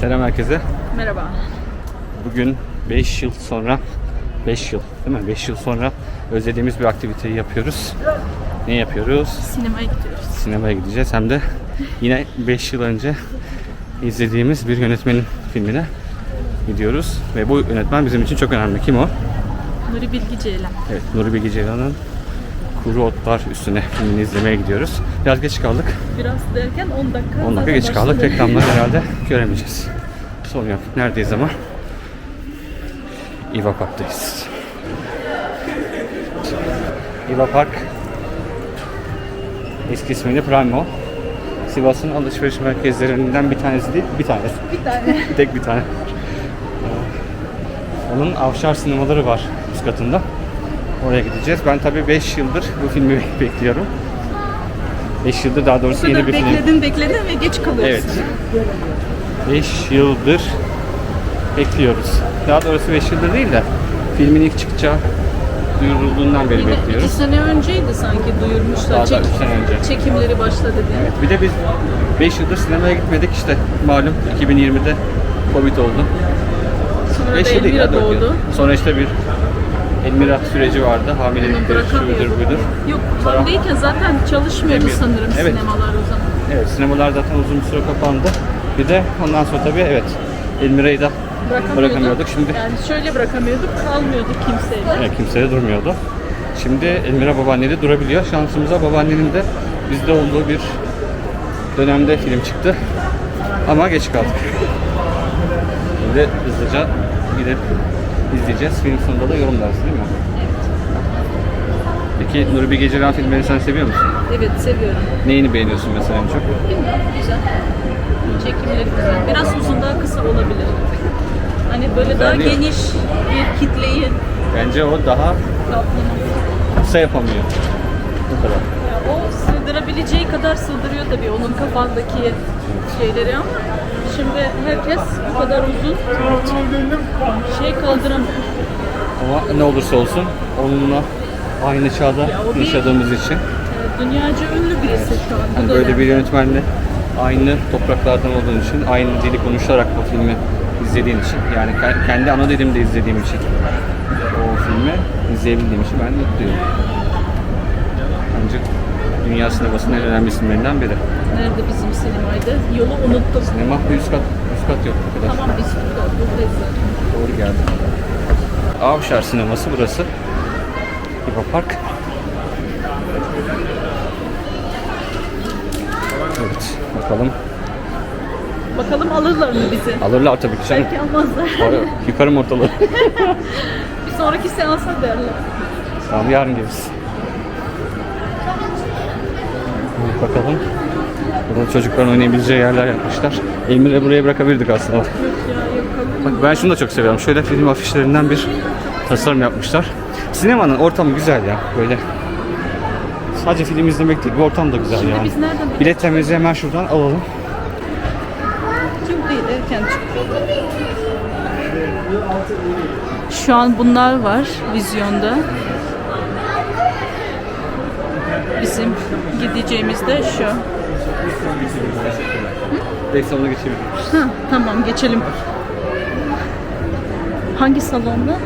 Selam herkese. Merhaba. Bugün 5 yıl sonra 5 yıl değil mi? 5 yıl sonra özlediğimiz bir aktiviteyi yapıyoruz. Ne yapıyoruz? Sinemaya gidiyoruz. Sinemaya gideceğiz. Hem de yine 5 yıl önce izlediğimiz bir yönetmenin filmine gidiyoruz. Ve bu yönetmen bizim için çok önemli. Kim o? Nuri Bilge Ceylan. Evet, Nuri Bilge Ceylan'ın Kuru Otlar Üstüne filmini izlemeye gidiyoruz. Biraz geç kaldık. Biraz derken 10 dakika. 10 dakika geç kaldık. Reklamları herhalde göremeyeceğiz. Sorun yok. Neredeyiz ama? İva Park'tayız. İva Park eski ismiyle Primo. Sivas'ın alışveriş merkezlerinden bir tanesi değil, bir tanesi. Bir tane. Tek bir tane. Onun Avşar sinemaları var üst katında. Oraya gideceğiz. Ben tabii 5 yıldır bu filmi bekliyorum. 5 yıldır daha doğrusu yeni bir film. bekledin bekledin ve geç kalıyorsun. Evet. 5 yıldır bekliyoruz. Daha doğrusu 5 yıldır değil de filmin ilk çıkacağı duyurulduğundan beri Yine bekliyoruz. sene önceydi sanki duyurmuşlar. Daha da üç sene önce. Çekimleri başladı diye. Bir de biz 5 yıldır sinemaya gitmedik işte malum 2020'de Covid oldu. Sonra 5 da yıl değil ya Elmira 4 yıl. doğdu. Sonra işte bir Elmira süreci vardı. Onu Hamilelikleri şudur budur. Yok hamileyken zaten çalışmıyordu Demiyor. sanırım Evet. sinemalar o zaman. Evet sinemalar zaten uzun bir süre kapandı. Bir de ondan sonra tabii evet Elmira'yı da Bırakamıyorduk. bırakamıyorduk. Şimdi Yani şöyle bırakamıyorduk, kalmıyorduk kimseyle. Evet, kimseye durmuyordu. Şimdi Elmira babaannede durabiliyor. Şansımıza babaannenin de bizde olduğu bir dönemde film çıktı. Ama geç kaldık. Şimdi hızlıca gidip izleyeceğiz. Film sonunda da yorumlarız değil mi? Peki Nuri Bilge Ceylan filmlerini sen seviyor musun? Evet seviyorum. Neyini beğeniyorsun mesela en çok? Bilmiyorum, güzel. Çekimleri güzel. Biraz uzun daha kısa olabilir. Hani böyle daha Güzel değil mi? geniş bir kitleyi Bence o daha kaplamak. kısa yapamıyor. Bu kadar. Ya o sığdırabileceği kadar sığdırıyor tabii onun kafandaki şeyleri ama şimdi herkes bu kadar uzun şey kaldıramıyor. Ama ne olursa olsun onunla aynı çağda bir- yaşadığımız için Dünyaca ünlü birisi şu an. bu Hani böyle bir yönetmenle aynı topraklardan olduğun için, aynı dili konuşarak o filmi izlediğin için, yani ke- kendi ana dilimde izlediğim için o filmi izleyebildiğim için ben mutluyum. Dünya sinemasının en önemli isimlerinden biri. Nerede bizim sinemaydı? Yolu unuttum. Sinema üst kat, üst kat yok arkadaşlar. Tamam biz burada, buradayız zaten. Doğru geldi. Avşar sineması burası. İva Park. Evet, bakalım. Bakalım alırlar mı bizi? Alırlar tabii ki canım. Belki almazlar. Para- Yıkarım ortalığı. bir sonraki seansa derler. tamam yarın geliriz. Evet, bakalım. Burada çocukların oynayabileceği yerler yapmışlar. Elmir'e buraya bırakabilirdik aslında. Bak ben şunu da çok seviyorum. Şöyle film afişlerinden bir tasarım yapmışlar. Sinemanın ortamı güzel ya. Böyle sadece film izlemek değil. Bu ortam da güzel Şimdi yani. biz nereden? Biletlerimizi hemen şuradan alalım. Çok değil erken çıktı. Şu an bunlar var vizyonda. Bizim gideceğimiz de şu. Neyse onu geçelim. Ha, tamam geçelim. Hangi salonda?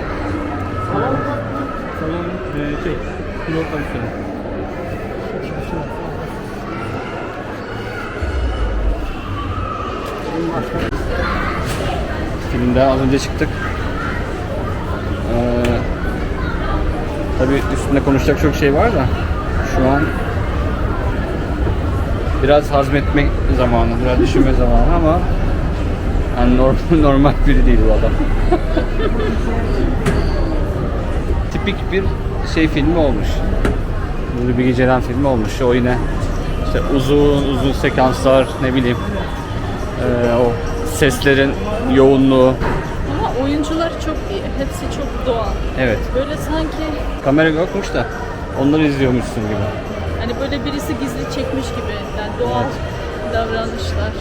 Salon şey, pilotlar Filmden az önce çıktık. Ee, tabii üstünde konuşacak çok şey var da şu an biraz hazmetmek zamanı, biraz düşünme zamanı ama yani normal, normal biri değil bu adam. tipik bir şey filmi olmuş. Nuri Bilge Ceylan filmi olmuş. O yine işte uzun uzun sekanslar ne bileyim eee, o seslerin yoğunluğu. Ama oyuncular çok iyi. Hepsi çok doğal. Evet. Böyle sanki Kamera yokmuş da onları izliyormuşsun gibi. hani böyle birisi gizli çekmiş gibi. Yani doğal davranışlar,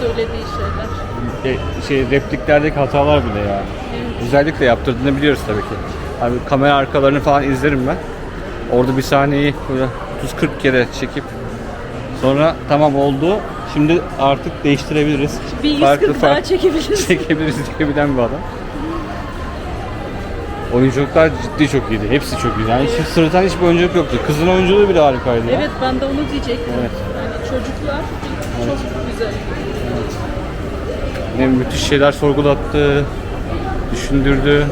söylediği şeyler. E, şey repliklerdeki hatalar bile ya. Evet. Güzellikle yaptırdığını biliyoruz tabii ki. Abi kamera arkalarını falan izlerim ben. Orada bir sahneyi böyle 30-40 kere çekip sonra tamam oldu Şimdi artık değiştirebiliriz. Bir 140 Farklı daha farklı çekebiliriz. çekebiliriz diyebilen bir adam. Oyunculuklar ciddi çok iyiydi. Hepsi çok iyiydi. Yani hiç sırıtan hiçbir oyunculuk yoktu. Kızın oyunculuğu bile harikaydı ya. Evet ben de onu diyecektim. Evet. Yani çocuklar çok güzel. Ne müthiş şeyler sorgulattı, düşündürdü.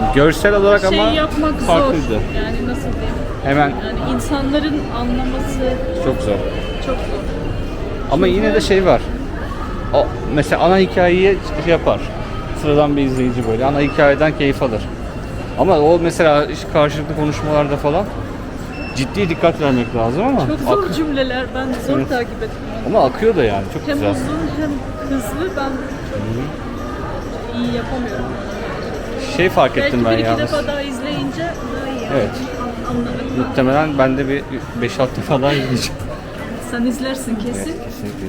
Yani görsel olarak Şey ama yapmak farklıydı. zor. Yani nasıl diyeyim? Hemen Yani insanların anlaması çok zor. çok zor. Ama yine de şey var. O mesela ana hikayeyi şey yapar. Sıradan bir izleyici böyle ana hikayeden keyif alır. Ama o mesela karşılıklı konuşmalarda falan ciddi dikkat vermek lazım ama Çok zor ak- cümleler. Ben zor Evet. takip ettim. ama akıyor da yani çok Hem güzel. uzun hem hızlı ben çok iyi yapamıyorum. Şey fark Belki ettim bir ben iki yalnız. defa daha izleyince daha iyi Evet. anladım. Muhtemelen ben de bir 5-6 defa daha izleyeceğim. Sen izlersin kesin. Evet, kesinlikle.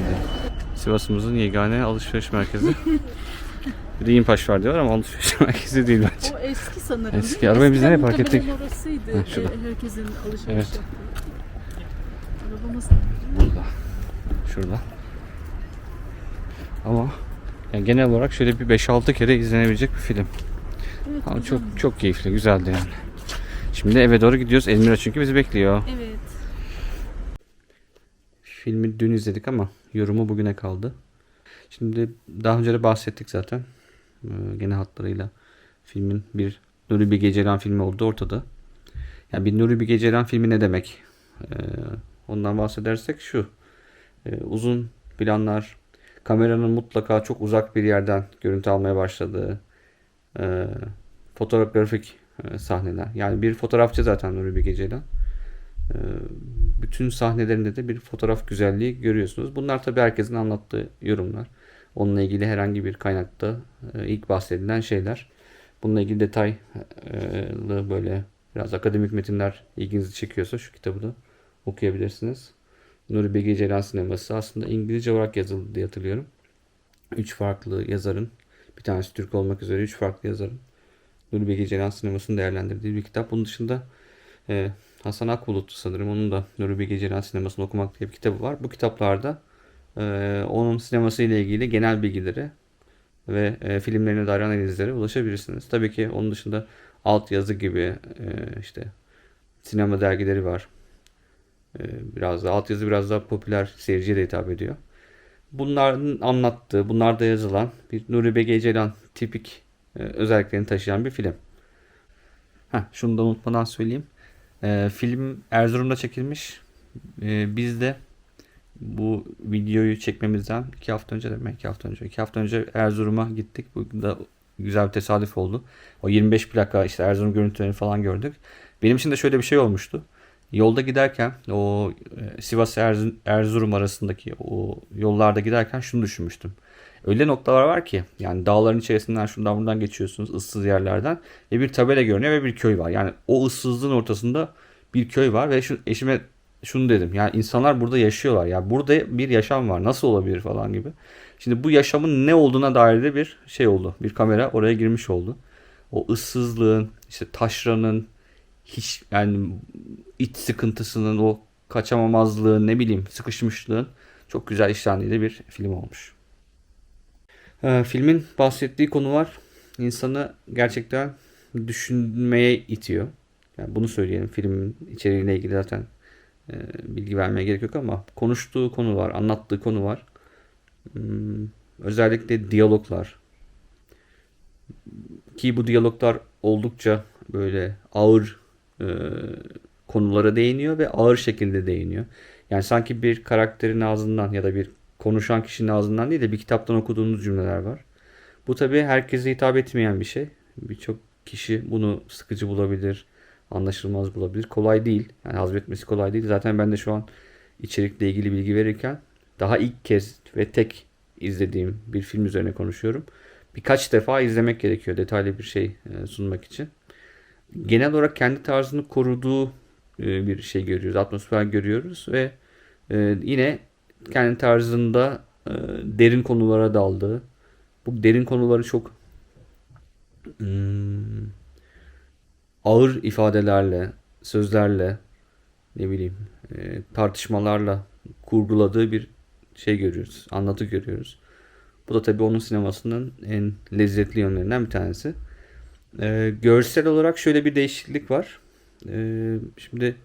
Sivas'ımızın yegane alışveriş merkezi. İmpaş var diyorlar ama alışveriş merkezi değil bence. O eski sanırım. Eski. mi? Arabayı biz nereye park ettik? Orasıydı. Ha, şurada. e, Herkesin alışveriş Evet. yaptığı. Arabamız Burada. Şurada. Ama yani genel olarak şöyle bir 5-6 kere izlenebilecek bir film. Evet, Ama çok çok keyifli, güzeldi yani. Şimdi eve doğru gidiyoruz. Elmira çünkü bizi bekliyor. Evet. Filmi dün izledik ama yorumu bugüne kaldı. Şimdi daha önce de bahsettik zaten. Ee, gene hatlarıyla filmin bir Nuri Bilge Ceylan filmi olduğu ortada. Yani bir Nuri Bilge Ceylan filmi ne demek? Ee, ondan bahsedersek şu. Ee, uzun planlar, kameranın mutlaka çok uzak bir yerden görüntü almaya başladığı, e, fotoğrafik e, sahneler. Yani bir fotoğrafçı zaten Nuri Bilge Ceylan. Ee, bütün sahnelerinde de bir fotoğraf güzelliği görüyorsunuz. Bunlar tabii herkesin anlattığı yorumlar. Onunla ilgili herhangi bir kaynakta e, ilk bahsedilen şeyler. Bununla ilgili detaylı böyle biraz akademik metinler ilginizi çekiyorsa şu kitabı da okuyabilirsiniz. Nuri Bilge Ceylan sineması aslında İngilizce olarak yazıldı diye hatırlıyorum. Üç farklı yazarın, bir tanesi Türk olmak üzere üç farklı yazarın Nuri Bilge Ceylan sinemasını değerlendirdiği bir kitap. Bunun dışında e, Hasan Akbulut sanırım onun da Nuri Bilge Ceylan sinemasını okumak diye bir kitabı var. Bu kitaplarda e, onun sineması ile ilgili genel bilgileri ve e, filmlerine dair analizlere ulaşabilirsiniz. Tabii ki onun dışında alt yazı gibi e, işte sinema dergileri var. E, biraz da alt yazı biraz daha popüler seyirciye de hitap ediyor. Bunların anlattığı, bunlarda yazılan bir Nuri Bilge Ceylan tipik e, özelliklerini taşıyan bir film. Heh, şunu da unutmadan söyleyeyim. Ee, film Erzurum'da çekilmiş. Ee, biz de bu videoyu çekmemizden iki hafta önce demek iki hafta önce iki hafta önce Erzurum'a gittik. Bu da güzel bir tesadüf oldu. O 25 plaka işte Erzurum görüntülerini falan gördük. Benim için de şöyle bir şey olmuştu. Yolda giderken o e, Sivas Erz- Erzurum arasındaki o yollarda giderken şunu düşünmüştüm. Öyle noktalar var ki yani dağların içerisinden şundan buradan geçiyorsunuz ıssız yerlerden ve bir tabela görünüyor ve bir köy var. Yani o ıssızlığın ortasında bir köy var ve şu, eşime şunu dedim. Yani insanlar burada yaşıyorlar. Ya burada bir yaşam var. Nasıl olabilir falan gibi. Şimdi bu yaşamın ne olduğuna dair de bir şey oldu. Bir kamera oraya girmiş oldu. O ıssızlığın, işte taşranın, hiç yani iç sıkıntısının, o kaçamamazlığın, ne bileyim sıkışmışlığın çok güzel işlendiği bir film olmuş. Ee, filmin bahsettiği konular insanı gerçekten düşünmeye itiyor. Yani bunu söyleyelim. Filmin içeriğiyle ilgili zaten e, bilgi vermeye gerek yok ama konuştuğu konu var, anlattığı konu var. Hmm, özellikle diyaloglar. Ki bu diyaloglar oldukça böyle ağır e, konulara değiniyor ve ağır şekilde değiniyor. Yani sanki bir karakterin ağzından ya da bir konuşan kişinin ağzından değil de bir kitaptan okuduğunuz cümleler var. Bu tabii herkese hitap etmeyen bir şey. Birçok kişi bunu sıkıcı bulabilir, anlaşılmaz bulabilir. Kolay değil. Yani hazmetmesi kolay değil. Zaten ben de şu an içerikle ilgili bilgi verirken daha ilk kez ve tek izlediğim bir film üzerine konuşuyorum. Birkaç defa izlemek gerekiyor detaylı bir şey e, sunmak için. Genel olarak kendi tarzını koruduğu e, bir şey görüyoruz, atmosfer görüyoruz ve e, yine kendi tarzında derin konulara daldığı, bu derin konuları çok hmm, ağır ifadelerle, sözlerle, ne bileyim, e, tartışmalarla kurguladığı bir şey görüyoruz, anlatı görüyoruz. Bu da tabii onun sinemasının en lezzetli yönlerinden bir tanesi. Ee, görsel olarak şöyle bir değişiklik var. Ee, şimdi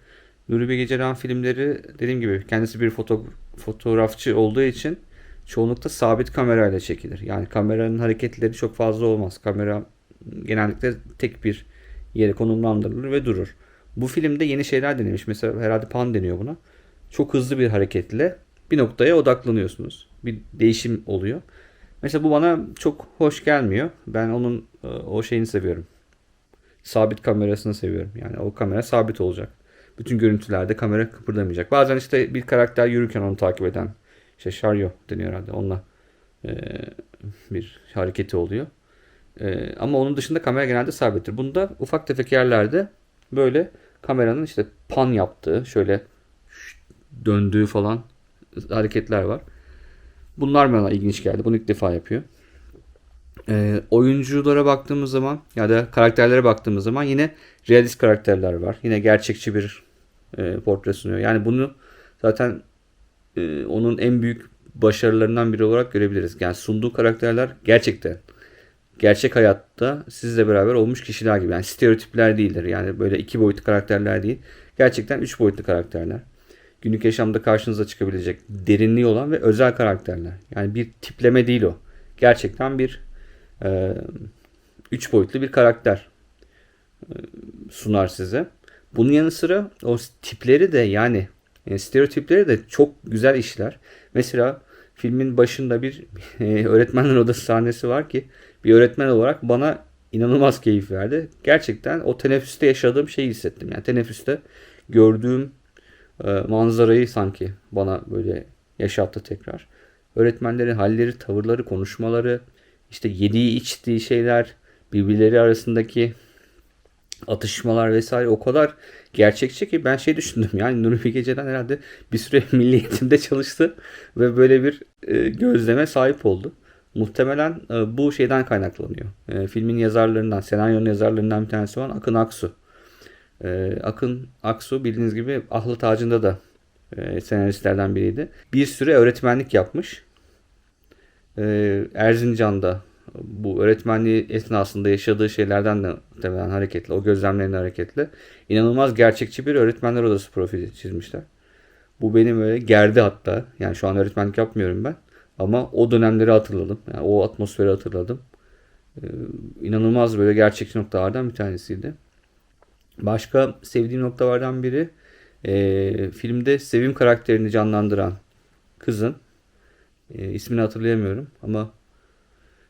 Nuri Bilge Ceylan filmleri dediğim gibi kendisi bir foto, fotoğrafçı olduğu için çoğunlukla sabit kamerayla çekilir. Yani kameranın hareketleri çok fazla olmaz. Kamera genellikle tek bir yere konumlandırılır ve durur. Bu filmde yeni şeyler denemiş. Mesela herhalde pan deniyor buna. Çok hızlı bir hareketle bir noktaya odaklanıyorsunuz. Bir değişim oluyor. Mesela bu bana çok hoş gelmiyor. Ben onun e, o şeyini seviyorum. Sabit kamerasını seviyorum. Yani o kamera sabit olacak. Bütün görüntülerde kamera kıpırdamayacak. Bazen işte bir karakter yürürken onu takip eden işte şaryo deniyor herhalde. Onunla e, bir hareketi oluyor. E, ama onun dışında kamera genelde sabittir. Bunda ufak tefek yerlerde böyle kameranın işte pan yaptığı, şöyle döndüğü falan hareketler var. Bunlar bana ilginç geldi. Bunu ilk defa yapıyor. Ee, oyunculara baktığımız zaman ya da karakterlere baktığımız zaman yine realist karakterler var. Yine gerçekçi bir e, portre sunuyor. Yani bunu zaten e, onun en büyük başarılarından biri olarak görebiliriz. Yani sunduğu karakterler gerçekten gerçek hayatta sizle beraber olmuş kişiler gibi. Yani stereotipler değildir. Yani böyle iki boyutlu karakterler değil. Gerçekten üç boyutlu karakterler. Günlük yaşamda karşınıza çıkabilecek derinliği olan ve özel karakterler. Yani bir tipleme değil o. Gerçekten bir e, üç boyutlu bir karakter e, sunar size. Bunun yanı sıra o tipleri de yani e, stereotipleri de çok güzel işler. Mesela filmin başında bir e, öğretmenler odası sahnesi var ki bir öğretmen olarak bana inanılmaz keyif verdi. Gerçekten o teneffüste yaşadığım şeyi hissettim. Yani teneffüste gördüğüm e, manzarayı sanki bana böyle yaşattı tekrar. Öğretmenlerin halleri, tavırları, konuşmaları, işte yediği içtiği şeyler, birbirleri arasındaki atışmalar vesaire o kadar gerçekçi ki ben şey düşündüm yani Nuri Ceylan herhalde bir süre milli eğitimde çalıştı ve böyle bir e, gözleme sahip oldu. Muhtemelen e, bu şeyden kaynaklanıyor. E, filmin yazarlarından, senaryonun yazarlarından bir tanesi olan Akın Aksu. E, Akın Aksu bildiğiniz gibi Ahlat Ağacı'nda da e, senaristlerden biriydi. Bir süre öğretmenlik yapmış. E, Erzincan'da bu öğretmenliği esnasında yaşadığı şeylerden de muhtemelen hareketle, o gözlemlerinin hareketle inanılmaz gerçekçi bir öğretmenler odası profili çizmişler. Bu benim öyle gerdi hatta. Yani şu an öğretmenlik yapmıyorum ben. Ama o dönemleri hatırladım. Yani o atmosferi hatırladım. Ee, inanılmaz böyle gerçekçi noktalardan bir tanesiydi. Başka sevdiğim noktalardan biri e, filmde Sevim karakterini canlandıran kızın e, ismini hatırlayamıyorum ama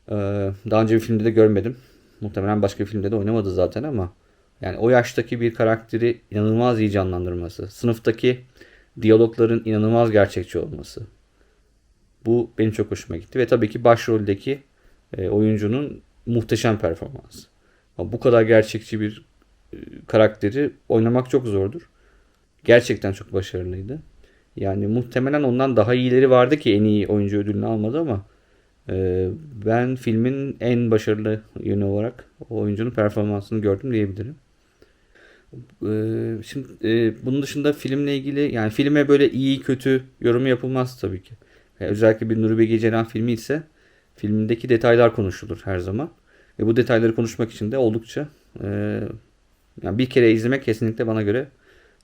e, daha önce bir filmde de görmedim. Muhtemelen başka bir filmde de oynamadı zaten ama yani o yaştaki bir karakteri inanılmaz iyi canlandırması, sınıftaki diyalogların inanılmaz gerçekçi olması. Bu benim çok hoşuma gitti ve tabii ki başroldeki e, oyuncunun muhteşem performansı. Ama bu kadar gerçekçi bir e, karakteri oynamak çok zordur. Gerçekten çok başarılıydı. Yani muhtemelen ondan daha iyileri vardı ki en iyi oyuncu ödülünü almadı ama e, ben filmin en başarılı yönü olarak o oyuncunun performansını gördüm diyebilirim. E, şimdi e, bunun dışında filmle ilgili yani filme böyle iyi kötü yorumu yapılmaz tabii ki. Özellikle bir Nuri Bilge Ceylan filmi ise filmdeki detaylar konuşulur her zaman. Ve bu detayları konuşmak için de oldukça e, yani bir kere izlemek kesinlikle bana göre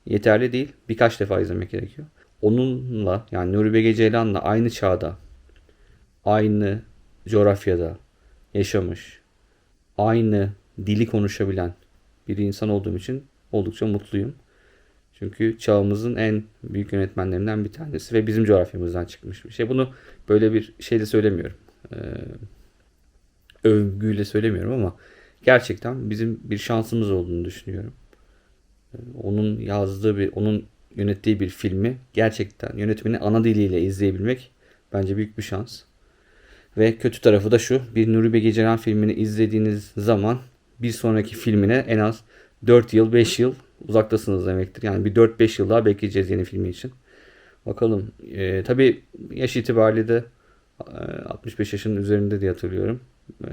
yeterli değil. Birkaç defa izlemek gerekiyor. Onunla yani Nuri Bilge Ceylan'la aynı çağda, aynı coğrafyada yaşamış, aynı dili konuşabilen bir insan olduğum için oldukça mutluyum. Çünkü çağımızın en büyük yönetmenlerinden bir tanesi ve bizim coğrafyamızdan çıkmış bir şey. Bunu böyle bir şeyle söylemiyorum. Ee, övgüyle söylemiyorum ama gerçekten bizim bir şansımız olduğunu düşünüyorum. Ee, Onun yazdığı bir, onun yönettiği bir filmi gerçekten yönetmeni ana diliyle izleyebilmek bence büyük bir şans. Ve kötü tarafı da şu. Bir Nuri Bilge Ceylan filmini izlediğiniz zaman bir sonraki filmine en az 4 yıl 5 yıl uzaktasınız demektir. Yani bir 4-5 yıl daha bekleyeceğiz yeni filmi için. Bakalım. Ee, tabii yaş itibariyle de e, 65 yaşının üzerinde diye hatırlıyorum. Ee,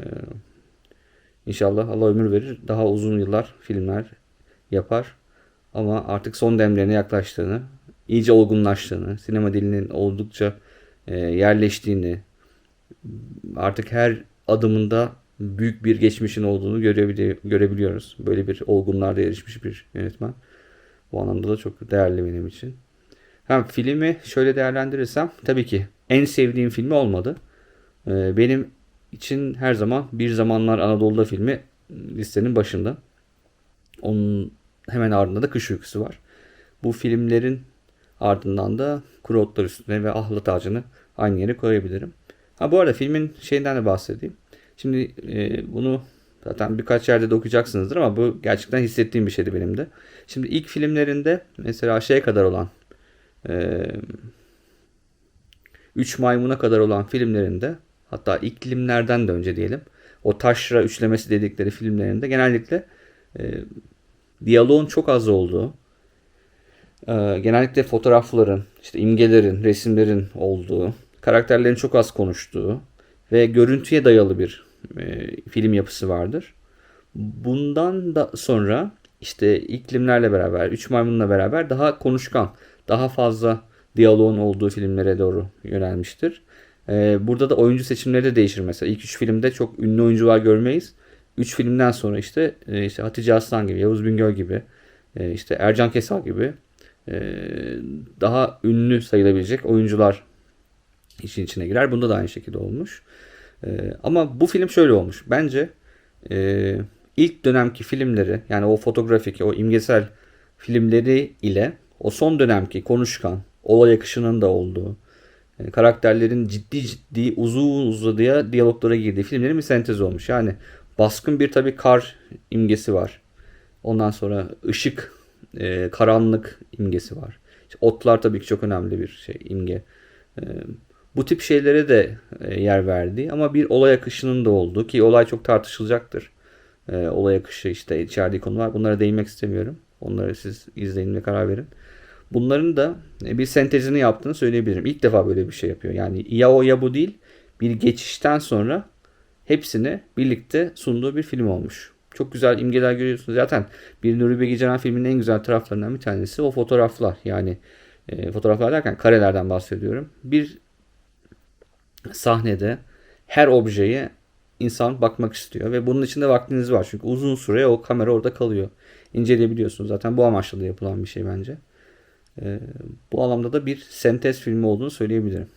İnşallah Allah ömür verir. Daha uzun yıllar filmler yapar. Ama artık son demlerine yaklaştığını, iyice olgunlaştığını, sinema dilinin oldukça e, yerleştiğini, artık her adımında büyük bir geçmişin olduğunu görebili- görebiliyoruz. Böyle bir olgunluğa erişmiş bir yönetmen. Bu anlamda da çok değerli benim için. Hem filmi şöyle değerlendirirsem tabii ki en sevdiğim filmi olmadı. Ee, benim için her zaman Bir Zamanlar Anadolu'da filmi listenin başında. Onun hemen ardında da Kış Uykusu var. Bu filmlerin ardından da Kuru Otlar Üstüne ve Ahlat Ağacı'nı aynı yere koyabilirim. Ha bu arada filmin şeyinden de bahsedeyim. Şimdi e, bunu zaten birkaç yerde de okuyacaksınızdır ama bu gerçekten hissettiğim bir şeydi benim de. Şimdi ilk filmlerinde mesela şeye kadar olan e, Üç Maymun'a kadar olan filmlerinde hatta iklimlerden de önce diyelim o taşra üçlemesi dedikleri filmlerinde genellikle e, diyaloğun çok az olduğu e, genellikle fotoğrafların, işte imgelerin, resimlerin olduğu, karakterlerin çok az konuştuğu ve görüntüye dayalı bir e, film yapısı vardır. Bundan da sonra işte iklimlerle beraber, Üç Maymun'la beraber daha konuşkan, daha fazla diyaloğun olduğu filmlere doğru yönelmiştir. E, burada da oyuncu seçimleri de değişir mesela. İlk üç filmde çok ünlü oyuncular görmeyiz. Üç filmden sonra işte, e, işte Hatice Aslan gibi, Yavuz Bingöl gibi, e, işte Ercan Kesal gibi daha ünlü sayılabilecek oyuncular işin içine girer. Bunda da aynı şekilde olmuş. E, ama bu film şöyle olmuş. Bence e, ilk dönemki filmleri yani o fotoğrafik, o imgesel filmleri ile o son dönemki konuşkan, olay akışının da olduğu, e, karakterlerin ciddi ciddi uzun uzadıya diyaloglara girdiği filmlerin bir sentezi olmuş. Yani baskın bir tabii kar imgesi var. Ondan sonra ışık, e, karanlık imgesi var. İşte otlar tabii ki çok önemli bir şey imge. E, bu tip şeylere de e, yer verdi ama bir olay akışının da olduğu ki olay çok tartışılacaktır. E, olay akışı işte içerdiği konular bunlara değinmek istemiyorum. Onları siz izleyin ve karar verin. Bunların da e, bir sentezini yaptığını söyleyebilirim. İlk defa böyle bir şey yapıyor. Yani ya o ya bu değil. Bir geçişten sonra hepsini birlikte sunduğu bir film olmuş. Çok güzel imgeler görüyorsunuz. Zaten bir Nuri Bilge Ceylan filminin en güzel taraflarından bir tanesi o fotoğraflar. Yani e, fotoğraflar derken karelerden bahsediyorum. Bir sahnede her objeye insan bakmak istiyor ve bunun için de vaktiniz var. Çünkü uzun süre o kamera orada kalıyor. İnceleyebiliyorsunuz. Zaten bu amaçla da yapılan bir şey bence. E, bu anlamda da bir sentez filmi olduğunu söyleyebilirim.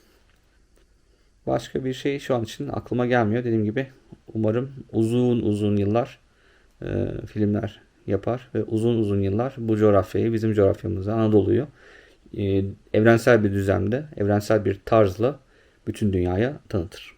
Başka bir şey şu an için aklıma gelmiyor. Dediğim gibi umarım uzun uzun yıllar e, filmler yapar ve uzun uzun yıllar bu coğrafyayı, bizim coğrafyamızı, Anadolu'yu e, evrensel bir düzlemde, evrensel bir tarzla bütün dünyaya tanıtır.